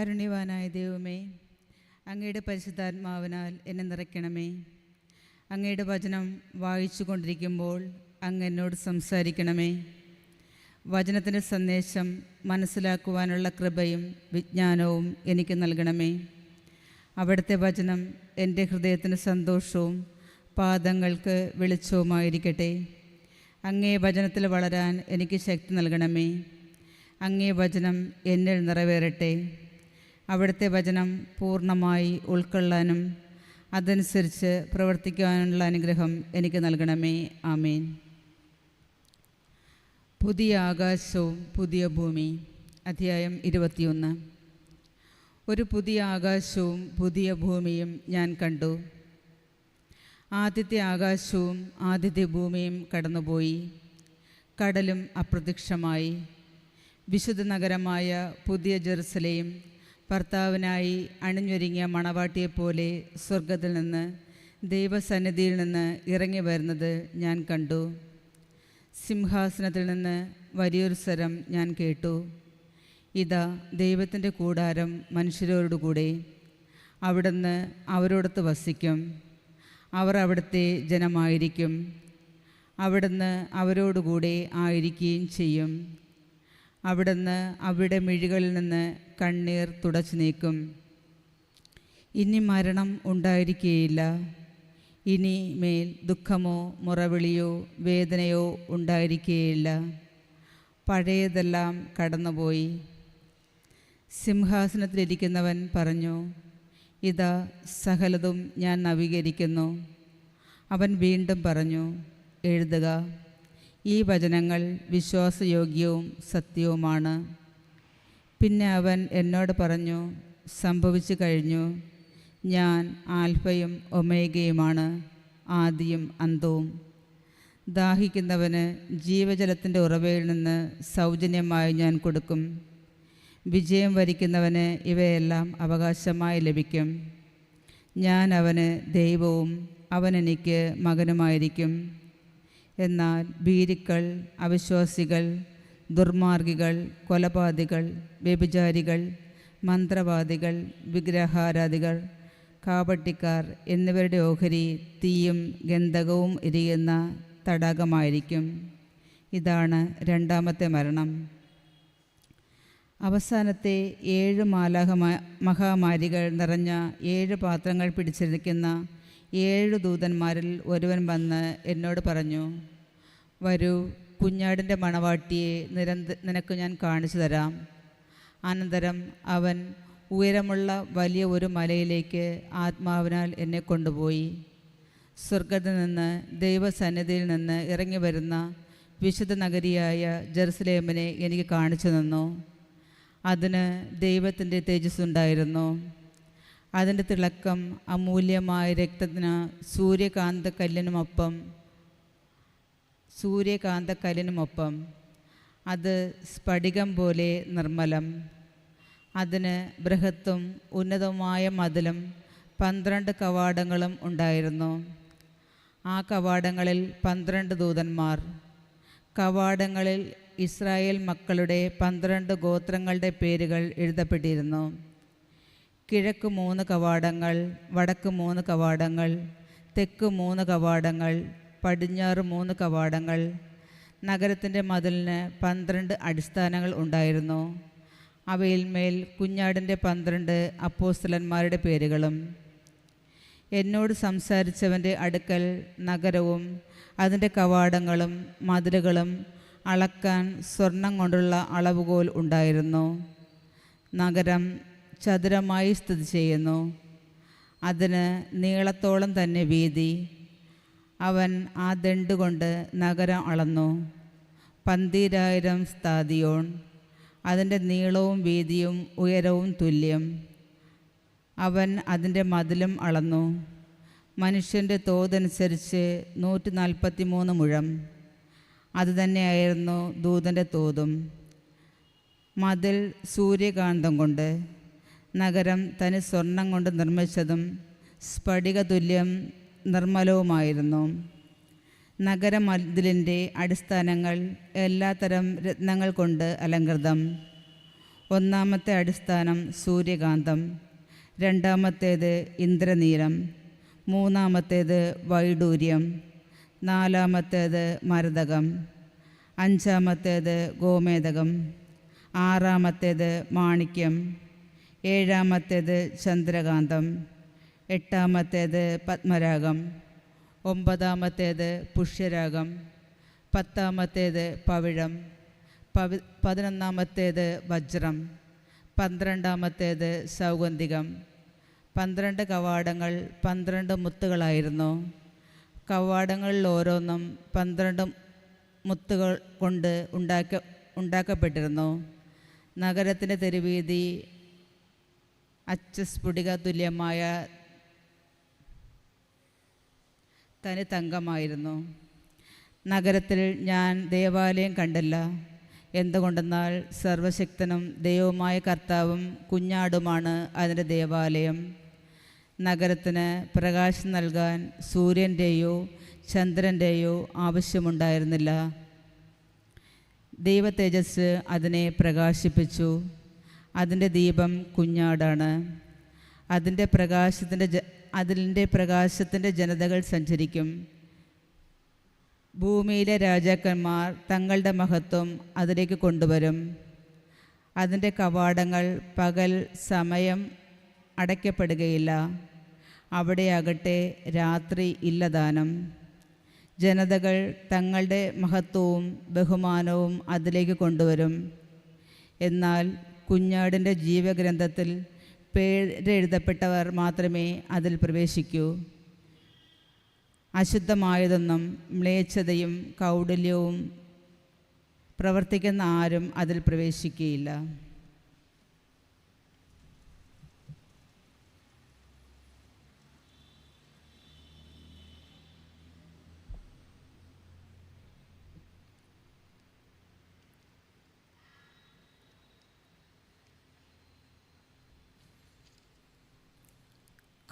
കാരുണ്യവാനായ ദൈവമേ അങ്ങയുടെ പരിശുദ്ധാത്മാവിനാൽ എന്നെ നിറയ്ക്കണമേ. അങ്ങയുടെ വചനം വായിച്ചു കൊണ്ടിരിക്കുമ്പോൾ അങ്ങ് എന്നോട് സംസാരിക്കണമേ. വചനത്തിന്റെ സന്ദേശം മനസ്സിലാക്കുവാനുള്ള കൃപയും വിജ്ഞാനവും എനിക്ക് നൽകണമേ. അവിടുത്തെ വചനം എന്റെ ഹൃദയത്തിന് സന്തോഷവും പാദങ്ങൾക്ക് വെളിച്ചവുമായിരിക്കട്ടെ. അങ്ങേ വചനത്തിൽ വളരാൻ എനിക്ക് ശക്തി നൽകണമേ. അങ്ങേ വചനം എന്നിൽ നിറവേറട്ടെ. അവിടുത്തെ വചനം പൂർണമായി ഉൾക്കൊള്ളാനും അതനുസരിച്ച് പ്രവർത്തിക്കാനുള്ള അനുഗ്രഹം എനിക്ക് നൽകണമേ. ആമേൻ. പുതിയ ആകാശവും പുതിയ ഭൂമി അധ്യായം ഇരുപത്തിയൊന്ന്. ഒരു പുതിയ ആകാശവും പുതിയ ഭൂമിയും ഞാൻ കണ്ടു. ആദ്യത്തെ ആകാശവും ആദ്യത്തെ ഭൂമിയും കടന്നുപോയി. കടലും അപ്രത്യക്ഷമായി. വിശുദ്ധ നഗരമായ പുതിയ ജെറുസലേം ഭർത്താവിനായി അണിഞ്ഞൊരുങ്ങിയ മണവാട്ടിയെപ്പോലെ സ്വർഗത്തിൽ നിന്ന് ദൈവസന്നിധിയിൽ നിന്ന് ഇറങ്ങി വരുന്നത് ഞാൻ കണ്ടു. സിംഹാസനത്തിൽ നിന്ന് വലിയൊരു സ്വരം ഞാൻ കേട്ടു. ഇതാ ദൈവത്തിന്റെ കൂടാരം മനുഷ്യരോടുകൂടെ. അവിടുന്ന് അവരോടൊത്ത് വസിക്കും. അവർ അവിടുത്തെ ജനമായിരിക്കും. അവിടുന്ന് അവരോടുകൂടെ ആയിരിക്കുകയും ചെയ്യും. അവിടുന്ന് അവിടെ മിഴികളിൽ നിന്ന് കണ്ണീർ തുടച്ചു നീക്കും. ഇനി മരണം ഉണ്ടായിരിക്കുകയില്ല ഇനി മേൽ ദുഃഖമോ മുറവിളിയോ വേദനയോ ഉണ്ടായിരിക്കുകയില്ല പഴയതെല്ലാം കടന്നുപോയി. സിംഹാസനത്തിലിരിക്കുന്നവൻ പറഞ്ഞു ഇതാ സകലതും ഞാൻ നവീകരിക്കുന്നു. അവൻ വീണ്ടും പറഞ്ഞു എഴുതുക. ഈ വചനങ്ങൾ വിശ്വാസയോഗ്യവും സത്യവുമാണ്. പിന്നെ അവൻ എന്നോട് പറഞ്ഞു സംഭവിച്ചു കഴിഞ്ഞു. ഞാൻ ആൽഫയും ഒമേഗയുമാണ് ആദിയും അന്തവും. ദാഹിക്കുന്നവന് ജീവജലത്തിന്റെ ഉറവയിൽ നിന്ന് സൗജന്യമായി ഞാൻ കൊടുക്കും. വിജയം വരിക്കുന്നവന് ഇവയെല്ലാം അവകാശമായി ലഭിക്കും. ഞാൻ അവന് ദൈവവും അവൻ എനിക്ക് മകനുമായിരിക്കും. എന്നാൽ ഭീരുക്കൾ അവിശ്വാസികൾ ദുർമാർഗികൾ കൊലപാതികൾ വ്യഭിചാരികൾ മന്ത്രവാദികൾ വിഗ്രഹാരാധികൾ കാപട്ടിക്കാർ എന്നിവരുടെ ഓഹരി തീയും ഗന്ധകവും എരിയുന്ന തടാകമായിരിക്കും. ഇതാണ് രണ്ടാമത്തെ മരണം. അവസാനത്തെ ഏഴ് മാലാഹമാ മഹാമാരികൾ നിറഞ്ഞ ഏഴ് പാത്രങ്ങൾ പിടിച്ചിരിക്കുന്ന ഏഴ് ദൂതന്മാരിൽ ഒരുവൻ വന്ന് എന്നോട് പറഞ്ഞു വരൂ കുഞ്ഞാടിന്റെ മണവാട്ടിയെ നിരന്ത നിനക്ക് ഞാൻ കാണിച്ചു തരാം. അനന്തരം അവൻ ഉയരമുള്ള വലിയ ഒരു മലയിലേക്ക് ആത്മാവിനാൽ എന്നെ കൊണ്ടുപോയി. സ്വർഗത്തിൽ നിന്ന് ദൈവസന്നിധിയിൽ നിന്ന് ഇറങ്ങി വരുന്ന വിശുദ്ധ നഗരിയായ ജെറുസലേമിനെ എനിക്ക് കാണിച്ചു തന്നു. അതിന് ദൈവത്തിന്റെ തേജസ് ഉണ്ടായിരുന്നു അതിന്റെ തിളക്കം അമൂല്യമായ രക്തത്തിന് സൂര്യകാന്തക്കല്ലിനുമൊപ്പം സൂര്യകാന്തക്കല്ലിനുമൊപ്പം. അത് സ്ഫടികം പോലെ നിർമ്മലം. അതിന് ബൃഹത്തും ഉന്നതവുമായ മതിലും പന്ത്രണ്ട് കവാടങ്ങളും ഉണ്ടായിരുന്നു. ആ കവാടങ്ങളിൽ പന്ത്രണ്ട് ദൂതന്മാർ. കവാടങ്ങളിൽ ഇസ്രായേൽ മക്കളുടെ പന്ത്രണ്ട് ഗോത്രങ്ങളുടെ പേരുകൾ എഴുതപ്പെട്ടിരുന്നു. കിഴക്ക് മൂന്ന് കവാടങ്ങൾ വടക്ക് മൂന്ന് കവാടങ്ങൾ തെക്ക് മൂന്ന് കവാടങ്ങൾ പടിഞ്ഞാറ് മൂന്ന് കവാടങ്ങൾ. നഗരത്തിന്റെ മതിലിന് പന്ത്രണ്ട് അടിസ്ഥാനങ്ങൾ ഉണ്ടായിരുന്നു. അവയിൽ മേൽ കുഞ്ഞാടിന്റെ പന്ത്രണ്ട് അപ്പോസ്തലന്മാരുടെ പേരുകളും. എന്നോട് സംസാരിച്ചവന്റെ അടുക്കൽ നഗരവും അതിന്റെ കവാടങ്ങളും മതിലുകളും അളക്കാൻ സ്വർണം കൊണ്ടുള്ള അളവുകോൽ ഉണ്ടായിരുന്നു. നഗരം ചതുരമായി സ്ഥിതി ചെയ്യുന്നു. അതിന് നീളത്തോളം തന്നെ വീതി. അവൻ ആ ദണ്ട് കൊണ്ട് നഗരം അളന്നു. പന്തീരായിരം സ്ഥാതിയോൺ അതിന്റെ നീളവും വീതിയും ഉയരവും തുല്യം. അവൻ അതിന്റെ മതിലും അളന്നു. മനുഷ്യന്റെ തോതനുസരിച്ച് നൂറ്റി നാൽപ്പത്തി മൂന്ന് മുഴം അതുതന്നെയായിരുന്നു ദൂതന്റെ തോതും. മതിൽ സൂര്യകാന്തം കൊണ്ട്. നഗരം തനി സ്വർണം കൊണ്ട് നിർമ്മിച്ചതും സ്ഫടിക തുല്യം നിർമ്മലവുമായിരുന്നു. നഗരമതിലിന്റെ അടിസ്ഥാനങ്ങൾ എല്ലാത്തരം രത്നങ്ങൾ കൊണ്ട് അലങ്കൃതം. ഒന്നാമത്തെ അടിസ്ഥാനം സൂര്യകാന്തം രണ്ടാമത്തേത് ഇന്ദ്രനീലം മൂന്നാമത്തേത് വൈഡൂര്യം നാലാമത്തേത് മരതകം അഞ്ചാമത്തേത് ഗോമേതകം ആറാമത്തേത് മാണിക്യം ഏഴാമത്തേത് ചന്ദ്രകാന്തം എട്ടാമത്തേത് പത്മരാഗം ഒമ്പതാമത്തേത് പുഷ്യരാഗം പത്താമത്തേത് പവിഴം പവി പതിനൊന്നാമത്തേത് വജ്രം പന്ത്രണ്ടാമത്തേത് സൗഗന്ധികം പന്ത്രണ്ട് കവാടങ്ങൾ പന്ത്രണ്ട് മുത്തുകളായിരുന്നു. കവാടങ്ങളിൽ ഓരോന്നും പന്ത്രണ്ട് മുത്തുകൾ കൊണ്ട് ഉണ്ടാക്ക ഉണ്ടാക്കപ്പെട്ടിരുന്നു. നഗരത്തിന്റെ തെരുവീതി അച്ചസ്ഫുടിക തുല്യമായ തനി തങ്കമായിരുന്നു. നഗരത്തിൽ ഞാൻ ദേവാലയം കണ്ടില്ല. എന്തുകൊണ്ടെന്നാൽ സർവശക്തനും ദൈവവുമായ കർത്താവും കുഞ്ഞാടുമാണ് അതിന്റെ ദേവാലയം. നഗരത്തിന് പ്രകാശം നൽകാൻ സൂര്യന്റെയോ ചന്ദ്രന്റെയോ ആവശ്യമുണ്ടായിരുന്നില്ല. ദൈവ തേജസ് അതിനെ പ്രകാശിപ്പിച്ചു. അതിന്റെ ദീപം കുഞ്ഞാടാണ്. അതിന്റെ പ്രകാശത്തിന്റെ ജ അതിന്റെ പ്രകാശത്തിന്റെ ജനതകൾ സഞ്ചരിക്കും. ഭൂമിയിലെ രാജാക്കന്മാർ തങ്ങളുടെ മഹത്വം അതിലേക്ക് കൊണ്ടുവരും. അതിന്റെ കവാടങ്ങൾ പകൽ സമയം അടയ്ക്കപ്പെടുകയില്ല. അവിടെയാകട്ടെ രാത്രി ഇല്ലദാനം. ജനതകൾ തങ്ങളുടെ മഹത്വവും ബഹുമാനവും അതിലേക്ക് കൊണ്ടുവരും. എന്നാൽ കുഞ്ഞാടിന്റെ ജീവഗ്രന്ഥത്തിൽ പേരെഴുതപ്പെട്ടവർ മാത്രമേ അതിൽ പ്രവേശിക്കൂ. അശുദ്ധമായതൊന്നും മ്ലേച്ഛതയും കൗടല്യവും പ്രവർത്തിക്കുന്ന ആരും അതിൽ പ്രവേശിക്കുകയില്ല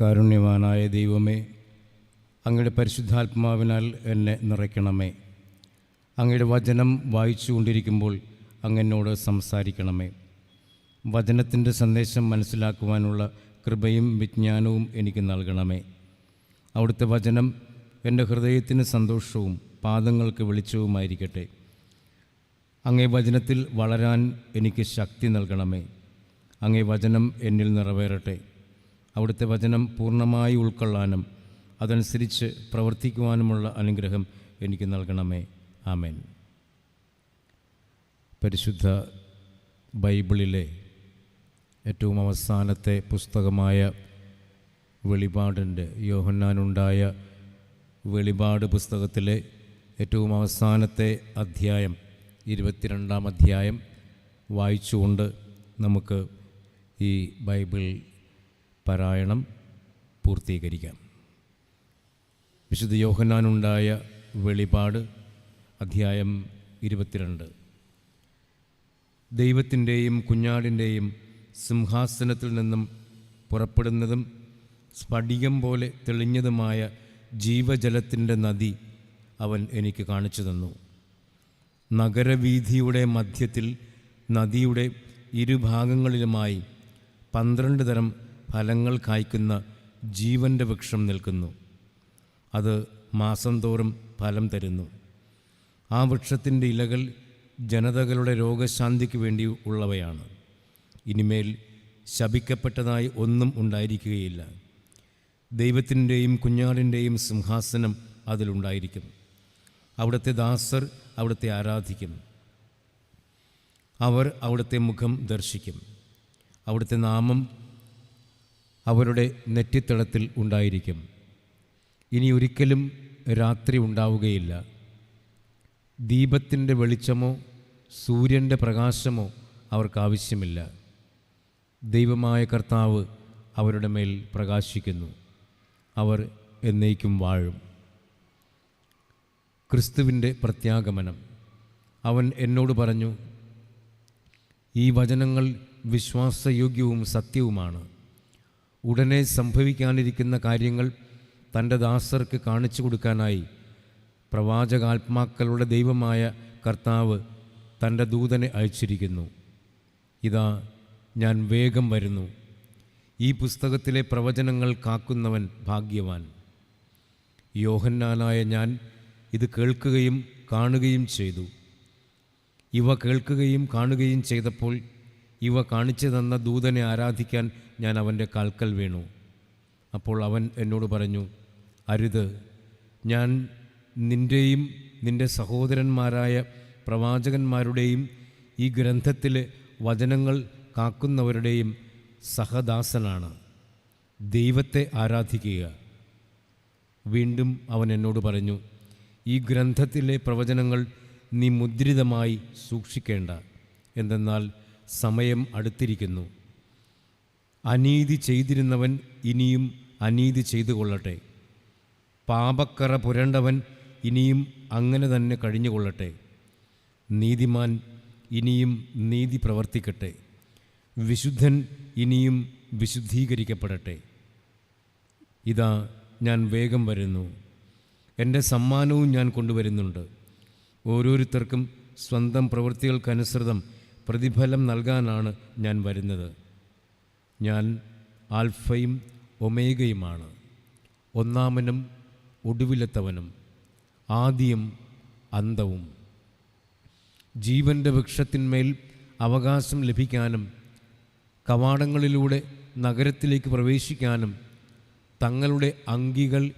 കാരുണ്യവാനായ ദൈവമേ അങ്ങയുടെ പരിശുദ്ധാത്മാവിനാൽ എന്നെ നിറയ്ക്കണമേ. അങ്ങയുടെ വചനം വായിച്ചു കൊണ്ടിരിക്കുമ്പോൾ അങ്ങനോട് സംസാരിക്കണമേ. വചനത്തിന്റെ സന്ദേശം മനസ്സിലാക്കുവാനുള്ള കൃപയും വിജ്ഞാനവും എനിക്ക് നൽകണമേ. അവിടുത്തെ വചനം എന്റെ ഹൃദയത്തിന് സന്തോഷവും പാദങ്ങൾക്ക് വെളിച്ചവുമായിരിക്കട്ടെ. അങ്ങേ വചനത്തിൽ വളരാൻ എനിക്ക് ശക്തി നൽകണമേ. അങ്ങേ വചനം എന്നിൽ നിറവേറട്ടെ. അവിടുത്തെ വചനം പൂർണമായി ഉൾക്കൊള്ളാനും അതനുസരിച്ച് പ്രവർത്തിക്കുവാനുമുള്ള അനുഗ്രഹം എനിക്ക് നൽകണമേ. ആമേൻ. പരിശുദ്ധ ബൈബിളിലെ ഏറ്റവും അവസാനത്തെ പുസ്തകമായ വെളിപാടിന്റെ യോഹന്നാനുണ്ടായ വെളിപാട് പുസ്തകത്തിലെ ഏറ്റവും അവസാനത്തെ അധ്യായം ഇരുപത്തിരണ്ടാം അധ്യായം വായിച്ചുകൊണ്ട് നമുക്ക് ഈ ബൈബിൾ പാരായണം പൂർത്തീകരിക്കാം. വിശുദ്ധ യോഹന്നാനുണ്ടായ വെളിപാട് അധ്യായം ഇരുപത്തിരണ്ട്. ദൈവത്തിന്റെയും കുഞ്ഞാടിന്റെയും സിംഹാസനത്തിൽ നിന്നും പുറപ്പെടുന്നതും സ്ഫടികം പോലെ തെളിഞ്ഞതുമായ ജീവജലത്തിന്റെ നദി അവൻ എനിക്ക് കാണിച്ചു തന്നു. നഗരവീഥിയുടെ മധ്യത്തിൽ നദിയുടെ ഇരുഭാഗങ്ങളിലുമായി പന്ത്രണ്ട് തരം ഫലങ്ങൾ കായ്ക്കുന്ന ജീവന്റെ വൃക്ഷം നിൽക്കുന്നു. അത് മാസം തോറും ഫലം തരുന്നു. ആ വൃക്ഷത്തിന്റെ ഇലകൾ ജനതകളുടെ രോഗശാന്തിക്ക് വേണ്ടി ഉള്ളവയാണ്. ഇനിമേൽ ശപിക്കപ്പെട്ടതായി ഒന്നും ഉണ്ടായിരിക്കുകയില്ല. ദൈവത്തിന്റെയും കുഞ്ഞാടിന്റെയും സിംഹാസനം അതിലുണ്ടായിരിക്കും അവിടുത്തെ ദാസർ അവിടുത്തെ ആരാധിക്കും. അവർ അവിടുത്തെ മുഖം ദർശിക്കും. അവിടുത്തെ നാമം അവരുടെ നെറ്റിത്തടത്തിൽ ഉണ്ടായിരിക്കും. ഇനി ഒരിക്കലും രാത്രി ഉണ്ടാവുകയില്ല. ദീപത്തിന്റെ വെളിച്ചമോ സൂര്യന്റെ പ്രകാശമോ അവർക്കാവശ്യമില്ല ദൈവമായ കർത്താവ് അവരുടെ മേൽ പ്രകാശിക്കുന്നു. അവർ എന്നേക്കും വാഴും. ക്രിസ്തുവിന്റെ പ്രത്യാഗമനം. അവൻ എന്നോട് പറഞ്ഞു ഈ വചനങ്ങൾ വിശ്വാസയോഗ്യവും സത്യവുമാണ്. ഉടനെ സംഭവിക്കാനിരിക്കുന്ന കാര്യങ്ങൾ തന്റെ ദാസർക്ക് കാണിച്ചു കൊടുക്കാനായി പ്രവാചകാത്മാക്കളുടെ ദൈവമായ കർത്താവ് തന്റെ ദൂതനെ അയച്ചിരിക്കുന്നു. ഇതാ ഞാൻ വേഗം വരുന്നു. ഈ പുസ്തകത്തിലെ പ്രവചനങ്ങൾ കാക്കുന്നവൻ ഭാഗ്യവാൻ. യോഹന്നാനായ ഞാൻ ഇത് കേൾക്കുകയും കാണുകയും ചെയ്തു. ഇവ കേൾക്കുകയും കാണുകയും ചെയ്തപ്പോൾ ഇവ കാണിച്ചു തന്ന ദൂതനെ ആരാധിക്കാൻ ഞാൻ അവന്റെ കാൽക്കൽ വീണു. അപ്പോൾ അവൻ എന്നോട് പറഞ്ഞു അരുത് ഞാൻ നിന്റെയും നിന്റെ സഹോദരന്മാരായ പ്രവാചകന്മാരുടെയും ഈ ഗ്രന്ഥത്തിലെ വചനങ്ങൾ കാക്കുന്നവരുടെയും സഹദാസനാണ്. ദൈവത്തെ ആരാധിക്കുക. വീണ്ടും അവൻ എന്നോട് പറഞ്ഞു ഈ ഗ്രന്ഥത്തിലെ പ്രവചനങ്ങൾ നീ മുദ്രിതമായി സൂക്ഷിക്കേണ്ട. എന്തെന്നാൽ സമയം അടുത്തിരിക്കുന്നു. അനീതി ചെയ്തിരുന്നവൻ ഇനിയും അനീതി ചെയ്തു കൊള്ളട്ടെ പാപക്കറ പുരണ്ടവൻ ഇനിയും അങ്ങനെ തന്നെ കഴിഞ്ഞുകൊള്ളട്ടെ. നീതിമാൻ ഇനിയും നീതി പ്രവർത്തിക്കട്ടെ. വിശുദ്ധൻ ഇനിയും വിശുദ്ധീകരിക്കപ്പെടട്ടെ. ഇതാ ഞാൻ വേഗം വരുന്നു. എന്റെ സമ്മാനവും ഞാൻ കൊണ്ടുവരുന്നുണ്ട്. ഓരോരുത്തർക്കും സ്വന്തം പ്രവൃത്തികൾക്കനുസൃതം പ്രതിഫലം നൽകാനാണ് ഞാൻ വരുന്നത്. ഞാൻ ആൽഫയും ഒമേഗയുമാണ്. ഒന്നാമനും ഒടുവിലത്തവനും ആദ്യം അന്തവും. ജീവന്റെ വൃക്ഷത്തിന്മേൽ അവകാശം ലഭിക്കാനും കവാടങ്ങളിലൂടെ നഗരത്തിലേക്ക് പ്രവേശിക്കാനും തങ്ങളുടെ അങ്കികൾ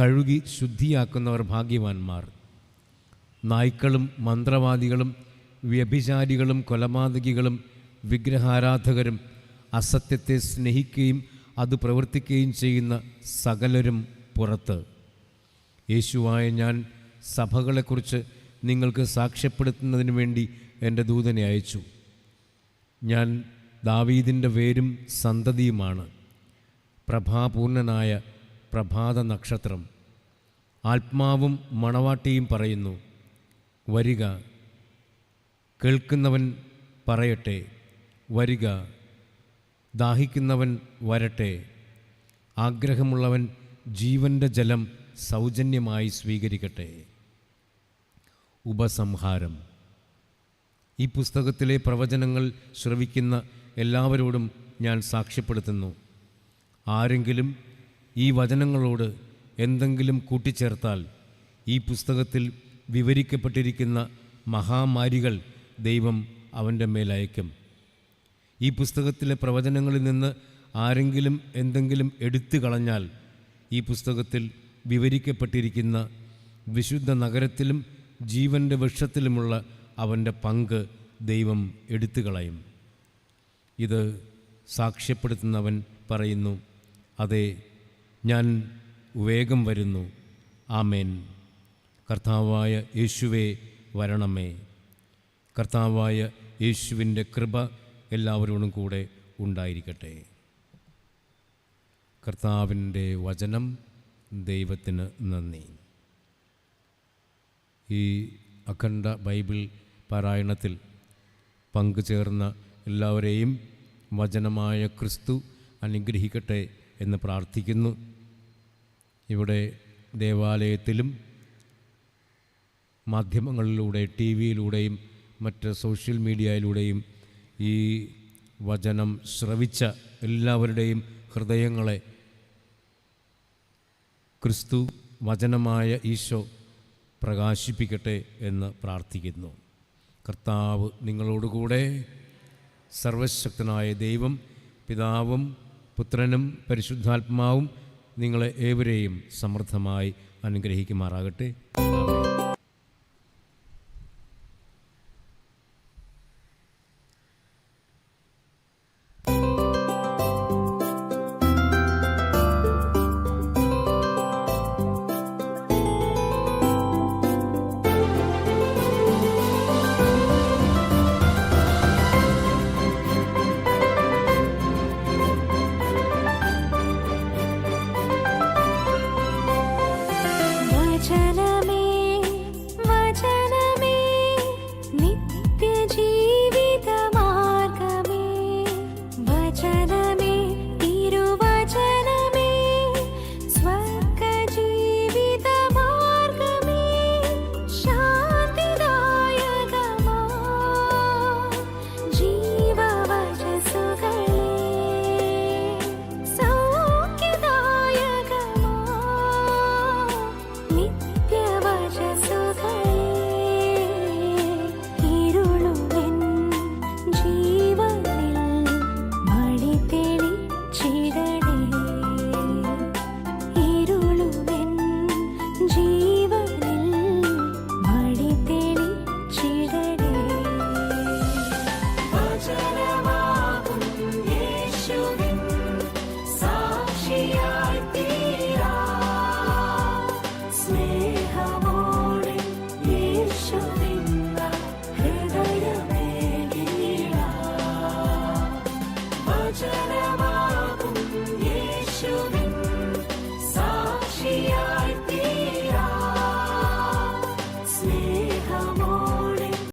കഴുകി ശുദ്ധിയാക്കുന്നവർ ഭാഗ്യവാന്മാർ. നായ്ക്കളും മന്ത്രവാദികളും വ്യഭിചാരികളും കൊലപാതകികളും വിഗ്രഹാരാധകരും അസത്യത്തെ സ്നേഹിക്കുകയും അത് പ്രവർത്തിക്കുകയും ചെയ്യുന്ന സകലരും പുറത്ത്. യേശുവായ ഞാൻ സഭകളെക്കുറിച്ച് നിങ്ങൾക്ക് സാക്ഷ്യപ്പെടുത്തുന്നതിന് വേണ്ടി എന്റെ ദൂതനെ അയച്ചു. ഞാൻ ദാവീദിന്റെ വേരും സന്തതിയുമാണ്. പ്രഭാപൂർണനായ പ്രഭാത നക്ഷത്രം. ആത്മാവും മണവാട്ടിയും പറയുന്നു വരിക കേൾക്കുന്നവൻ പറയട്ടെ വരിക. ദാഹിക്കുന്നവൻ വരട്ടെ. ആഗ്രഹമുള്ളവൻ ജീവന്റെ ജലം സൗജന്യമായി സ്വീകരിക്കട്ടെ. ഉപസംഹാരം. ഈ പുസ്തകത്തിലെ പ്രവചനങ്ങൾ ശ്രവിക്കുന്ന എല്ലാവരോടും ഞാൻ സാക്ഷ്യപ്പെടുത്തുന്നു. ആരെങ്കിലും ഈ വചനങ്ങളോട് എന്തെങ്കിലും കൂട്ടിച്ചേർത്താൽ ഈ പുസ്തകത്തിൽ വിവരിക്കപ്പെട്ടിരിക്കുന്ന മഹാമാരികൾ ദൈവം അവന്റെ മേലയക്കും ഈ പുസ്തകത്തിലെ പ്രവചനങ്ങളിൽ നിന്ന് ആരെങ്കിലും എന്തെങ്കിലും എടുത്തു കളഞ്ഞാൽ ഈ പുസ്തകത്തിൽ വിവരിക്കപ്പെട്ടിരിക്കുന്ന വിശുദ്ധ നഗരത്തിലും ജീവന്റെ വൃക്ഷത്തിലുമുള്ള അവന്റെ പങ്ക് ദൈവം എടുത്തു കളയും. ഇത് സാക്ഷ്യപ്പെടുത്തുന്നവൻ പറയുന്നു അതെ ഞാൻ വേഗം വരുന്നു. ആമേൻ. കർത്താവായ യേശുവേ വരണമേ. കർത്താവായ യേശുവിന്റെ കൃപ എല്ലാവരോടും കൂടെ ഉണ്ടായിരിക്കട്ടെ. കർത്താവിന്റെ വചനം ദൈവത്തിന് നന്ദി. ഈ അഖണ്ഡ ബൈബിൾ പാരായണത്തിൽ പങ്കുചേർന്ന എല്ലാവരെയും വചനമായ ക്രിസ്തു അനുഗ്രഹിക്കട്ടെ എന്ന് പ്രാർത്ഥിക്കുന്നു. ഇവിടെ ദേവാലയത്തിലും മാധ്യമങ്ങളിലൂടെ ടി വിയിലൂടെയും മറ്റ് സോഷ്യൽ മീഡിയയിലൂടെയും ഈ വചനം ശ്രവിച്ച എല്ലാവരുടെയും ഹൃദയങ്ങളെ ക്രിസ്തു വചനമായ ഈശോ പ്രകാശിപ്പിക്കട്ടെ എന്ന് പ്രാർത്ഥിക്കുന്നു. കർത്താവ് നിങ്ങളോടുകൂടെ സർവശക്തനായ ദൈവം പിതാവും പുത്രനും പരിശുദ്ധാത്മാവും നിങ്ങളെ ഏവരെയും സമൃദ്ധമായി അനുഗ്രഹിക്കുമാറാകട്ടെ.